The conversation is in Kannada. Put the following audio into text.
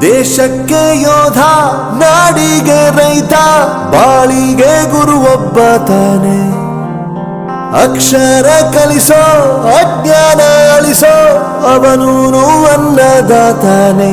ದೇಶಕ್ಕೆ ಯೋಧ ನಾಡಿಗೆ ರೈತ ಬಾಳಿಗೆ ಗುರು ತಾನೆ. ಅಕ್ಷರ ಕಲಿಸೋ ಅಜ್ಞಾನ ಅಳಿಸೋ ಅವನೂನು ಅನ್ನದಾತಾನೆ